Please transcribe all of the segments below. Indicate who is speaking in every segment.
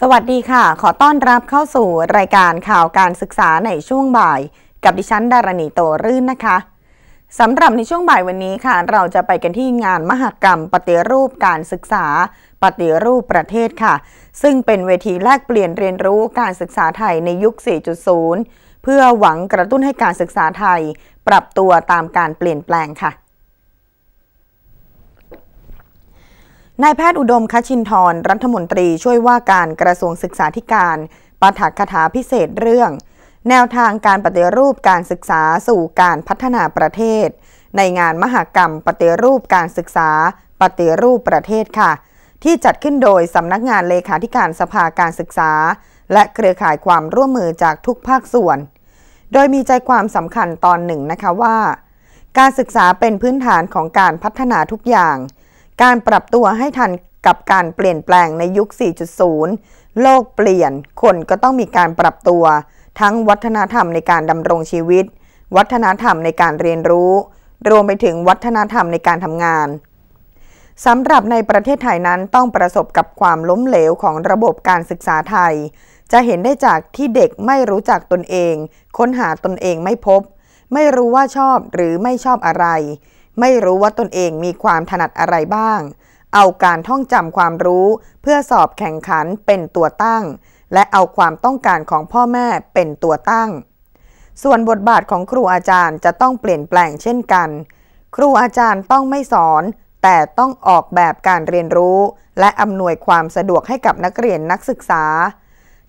Speaker 1: สวัสดีค่ะ ขอต้อนรับเข้าสู่รายการข่าวการศึกษาในช่วงบ่าย กับดิฉันดารณีโตรื่นนะคะสำหรับในช่วงบ่ายวันนี้ค่ะ เราจะไปกันที่งานมหกรรม ปฏิรูปการศึกษา ปฏิรูปประเทศค่ะ ซึ่งเป็นเวทีแลกเปลี่ยนเรียนรู้การศึกษาไทยในยุค 4.0 เพื่อหวังกระตุ้นให้การศึกษาไทย ปรับตัวตามการเปลี่ยนแปลงค่ะ นายแพทย์อุดมคชินทรรัฐมนตรีช่วยว่าการกระทรวงศึกษาธิการปาฐกถาพิเศษเรื่อง แนวทางการปฏิรูปการศึกษาสู่การพัฒนาประเทศ ในงานมหกรรมปฏิรูปการศึกษา ปฏิรูปประเทศค่ะ ที่จัดขึ้นโดยสำนักงานเลขาธิการสภาการศึกษา และเครือข่ายความร่วมมือจากทุกภาคส่วน โดยมีใจความสำคัญตอนหนึ่งนะคะว่า การศึกษาเป็นพื้นฐานของการพัฒนาทุกอย่าง การปรับตัวให้ทันกับการเปลี่ยนแปลงในยุค 4.0 โลกเปลี่ยน คนก็ต้องมีการปรับตัว ทั้งวัฒนธรรมในการดำรงชีวิต วัฒนธรรมในการเรียนรู้ รวมไปถึงวัฒนธรรมในการทำงานสำหรับในประเทศไทยนั้นต้องประสบกับความล้มเหลวของระบบการศึกษาไทย จะเห็นได้จากที่เด็กไม่รู้จักตนเอง ค้นหาตนเองไม่พบ ไม่รู้ว่าชอบหรือไม่ชอบอะไร ไม่รู้ว่าตนเองมีความถนัดอะไรบ้าง เอาการท่องจำความรู้เพื่อสอบแข่งขันเป็นตัวตั้ง และเอาความต้องการของพ่อแม่เป็นตัวตั้ง ส่วนบทบาทของครูอาจารย์จะต้องเปลี่ยนแปลงเช่นกัน ครูอาจารย์ต้องไม่สอน แต่ต้องออกแบบการเรียนรู้ และอำนวยความสะดวกให้กับนักเรียนนักศึกษา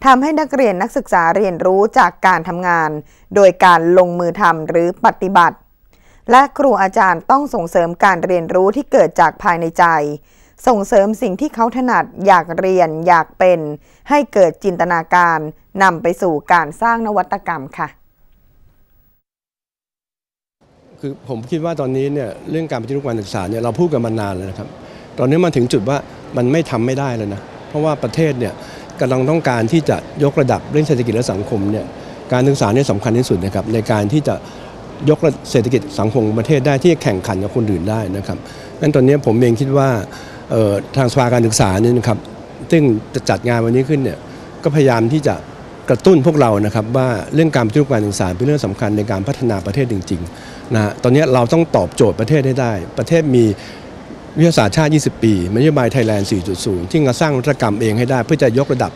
Speaker 1: ทำให้นักเรียนนักศึกษาเรียนรู้จากการทำงาน โดยการลงมือทำหรือปฏิบัติ และครูอาจารย์ต้องส่งเสริมการเรียนรู้ที่เกิดจากภายในใจ ส่งเสริมสิ่งที่เขาถนัดอยากเรียนอยากเป็น ให้เกิดจินตนาการนำไปสู่การสร้างนวัตกรรมค่ะ
Speaker 2: คือผมคิดว่าตอนนี้เนี่ยเรื่องการปฏิรูปการศึกษาเนี่ยเราพูดกันมานานแล้วนะครับ ตอนนี้มาถึงจุดว่ามันไม่ทำไม่ได้แล้วนะ เพราะว่าประเทศเนี่ยกำลังต้องการที่จะยกระดับเรื่องเศรษฐกิจและสังคมเนี่ยการศึกษาเนี่ยสำคัญที่สุดนะครับในการที่จะ ยกเศรษฐกิจสังคมประเทศได้ที่แข่งขันกับคนอื่นได้นะครับงั้นตอนนี้ผมเองคิดว่าทางสภาการศึกษานี่นะครับซึ่งจะจัดงานวันนี้ขึ้นเนี่ยก็พยายามที่จะกระตุ้นพวกเรานะครับว่าเรื่องการปฏิรูปการศึกษาเป็นเรื่องสำคัญในการพัฒนาประเทศจริงๆนะตอนนี้เราต้องตอบโจทย์ประเทศให้ได้ ประเทศมีวิทยาศาสตร์ชาติ 20 ปีนโยบายไทยแลนด์ 4.0 ที่จะสร้างนวัตกรรมเองให้ได้ เพื่อจะยกระดับ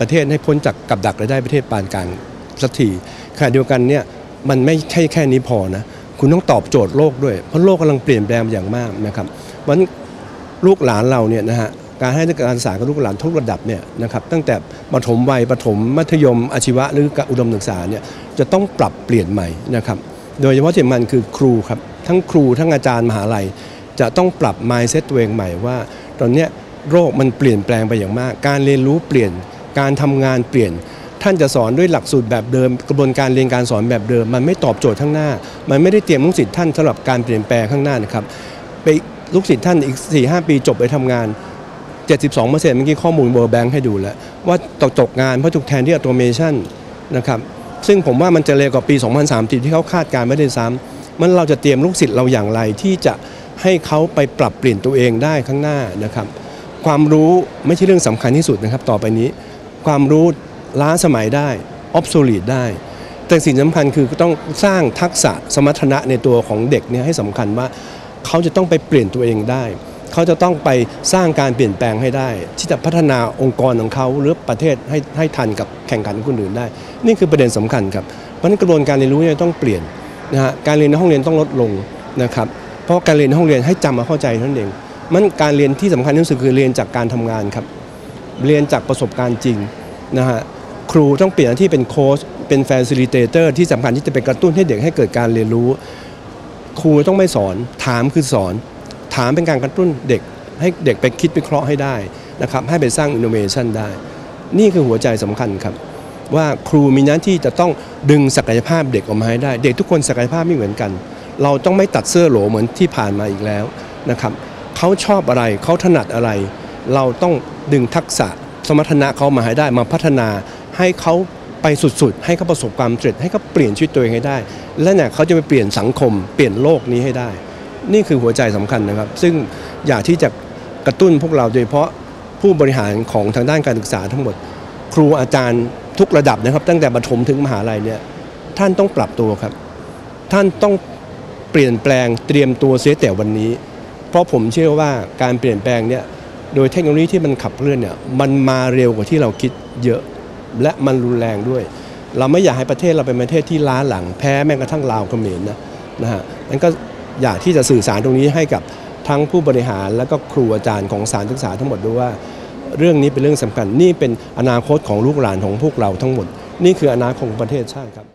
Speaker 2: ประเทศให้พ้นจากกับดักรายได้ประเทศปานกลางสักทีขณะเดียวกันเนี่ย มันไม่ใช่แค่นี้พอนะคุณต้องตอบโจทย์โลกด้วย เพราะโลกกำลังเปลี่ยนแปลงอย่างมากนะครับวันลูกหลานเราเนี่ยนะฮะการให้การศึกษากับลูกหลานทุกระดับเนี่ยนะครับตั้งแต่ปฐมวัยปฐมมัธยมอาชีวะหรืออุดมศึกษาเนี่ยจะต้องปรับเปลี่ยนใหม่นะครับโดยเฉพาะที่มันคือครูครับทั้งครูทั้งอาจารย์มหาลัย จะต้องปรับ mindset ตัวเองใหม่ว่า ตอนนี้โรคมันเปลี่ยนแปลงไปอย่างมาก การเรียนรู้เปลี่ยนการทำงานเปลี่ยน ท่านจะสอนด้วยหลักสูตรแบบเดิม กระบวนการเรียนการสอนแบบเดิม มันไม่ตอบโจทย์ข้างหน้า มันไม่ได้เตรียมลูกศิษย์ท่านสำหรับการเปลี่ยนแปลงข้างหน้านะครับไปลูกศิษย์ท่านอีก4 5ปีจบไปทำงาน 72%เมื่อกี้ข้อมูลเบอร์แบงค์ให้ดูแล้ว ว่าตกจบงานเพราะถูกแทนที่อัตโนเมชันนะครับซึ่งผมว่ามันจะเร็วกว่าปี 2030 ที่เขาคาดการไม่ได้ซ้ำมันเราจะเตรียมลูกศิษย์เราอย่างไรที่จะให้เขาไปปรับเปลี่ยนตัวเองได้ข้างหน้านะครับ ความรู้ไม่ใช่เรื่องสำคัญที่สุดนะครับ ต่อไปนี้ ความรู้ ล้าสมัยได้ออฟโซลีดได้ แต่สิ่งสำคัญคือต้องสร้างทักษะสมรรถนะในตัวของเด็กเนี่ยให้สำคัญว่าเขาจะต้องไปเปลี่ยนตัวเองได้ เขาจะต้องไปสร้างการเปลี่ยนแปลงให้ได้ ที่จะพัฒนาองค์กรของเขาหรือประเทศให้ให้ทันกับแข่งขันคนอื่นได้ นี่คือประเด็นสำคัญครับเพราะนั้นกระบวนการเรียนรู้เนี่ยต้องเปลี่ยนนะฮะการเรียนในห้องเรียนต้องลดลงนะครับเพราะการเรียนในห้องเรียนให้จำมาเข้าใจเท่านั่นเองมันการเรียนที่สำคัญที่สุดคือเรียนจากการทำงานครับ เรียนจากประสบการณ์จริงนะฮะ ครูต้องเปลี่ยนที่เป็นโค้ชเป็นแฟนซิลิเตเตอร์ที่สำคัญที่จะเป็นกระตุ้นให้เด็กให้เกิดการเรียนรู้ ครูต้องไม่สอนถามคือสอน ถามเป็นการกระตุ้นเด็ก ให้เด็กไปคิดวิเคราะห์ให้ได้นะครับให้ไปสร้างอินโนเวชันได้ นี่คือหัวใจสำคัญครับ ว่าครูมีหน้าที่จะต้องดึงศักยภาพเด็กออกมาให้ได้ เด็กทุกคนศักยภาพไม่เหมือนกัน เราต้องไม่ตัดเสื้อโหลเหมือนที่ผ่านมาอีกแล้วนะครับเขาชอบอะไรเขาถนัดอะไร เราต้องดึงทักษะสมรรถนะเขามาให้ได้มาพัฒนา ให้เขาไปสุดๆ ให้เขาประสบความสำเร็จให้เขาเปลี่ยนชีวิตตัวเองให้ได้ และเนี่ยเขาจะไปเปลี่ยนสังคม เปลี่ยนโลกนี้ให้ได้ นี่คือหัวใจสำคัญนะครับ ซึ่งอยากที่จะกระตุ้นพวกเราโดยเฉพาะผู้บริหารของทางด้านการศึกษาทั้งหมด ครูอาจารย์ทุกระดับนะครับ ตั้งแต่ประถมถึงมหาลัยเนี่ยท่านต้องปรับตัวครับ ท่านต้องเปลี่ยนแปลงเตรียมตัวเสียแต่วันนี้ เพราะผมเชื่อว่าการเปลี่ยนแปลงเนี่ยโดยเทคโนโลยีที่มันขับเคลื่อนเนี่ยมันมาเร็วกว่าที่เราคิดเยอะ และมันรุนแรงด้วย เราไม่อยากให้ประเทศเราเป็นประเทศที่ล้าหลังแพ้แม้กระทั่งลาวเขมรนะนะฮะนั้นก็อยากที่จะสื่อสารตรงนี้ให้กับทั้งผู้บริหารและก็ครูอาจารย์ของสารศึกษาทั้งหมดด้วยว่า เรื่องนี้เป็นเรื่องสำคัญนี่เป็นอนาคตของลูกหลานของพวกเราทั้งหมด นี่คืออนาคตของประเทศชาติครับ